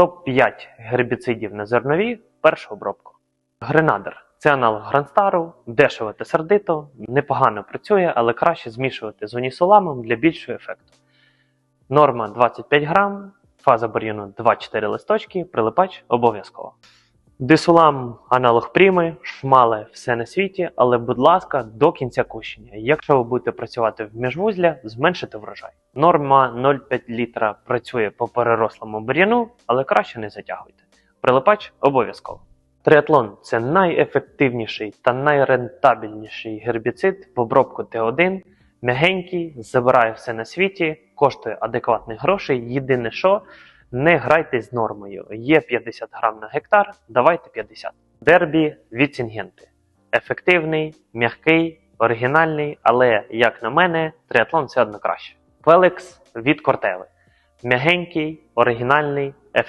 Топ-5 гербіцидів на зернові першу обробку. Гренадер це аналог Гранстару, дешево та сердито, непогано працює, але краще змішувати з унісоламом для більшого ефекту. Норма 25 грам, фаза бур'яну 2-4 листочки, прилипач обов'язково. Дисулам аналог пріми, шмале все на світі, але, будь ласка, до кінця кущення. Якщо ви будете працювати в міжвузля, зменшите врожай. Норма 0,5 літра працює по перерослому бур'яну, але краще не затягуйте. Прилипач обов'язково. Триатлон це найефективніший та найрентабельніший гербіцид в обробку Т1. М'ягенький, забирає все на світі, коштує адекватних грошей. Єдине що, не грайте з нормою. Є 50 грам на гектар, давайте 50. Дербі від Сінгенти. Ефективний, м'який, оригінальний, але, як на мене, триатлон все одно краще. Феликс від Кортеви. М'ягенький, оригінальний,